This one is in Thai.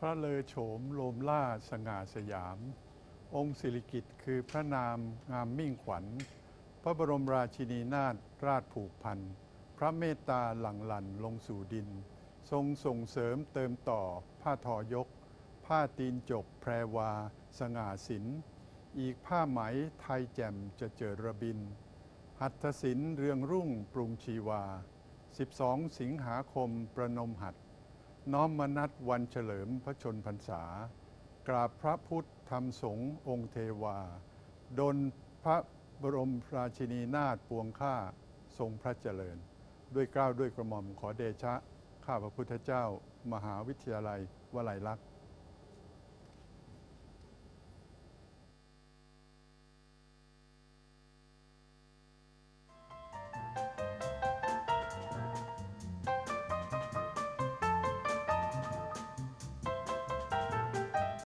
พระเลอโฉมโลมล่าสง่าสยาม องค์สิริกิตคือพระนามงามมิ่งขวัญ พระบรมราชินีนาถราชผูกพัน พระเมตตาหลั่งหลั่นลงสู่ดิน ทรงส่งเสริมเติมต่อ ผ้าทอยก ผ้าตีนจกแพรวา สง่าศิลป์อีกผ้าไหมไทยแจ่มจะเจอระบิน หัตถศิลป์เรืองรุ่งปรุงชีวา 12 สิงหาคมประนมหัด น้อมมนัดวันเฉลิมพระชนพรรษา กราบพระพุทธธรรมสงฆ์องค์เทวา ดนพระบรมราชินีนาถปวงข้าทรงพระเจริญ ด้วยเกล้าวด้วยกระหม่อมขอเดชะ ข้าพระพุทธเจ้า มหาวิทยาลัยวลัยลักษณ์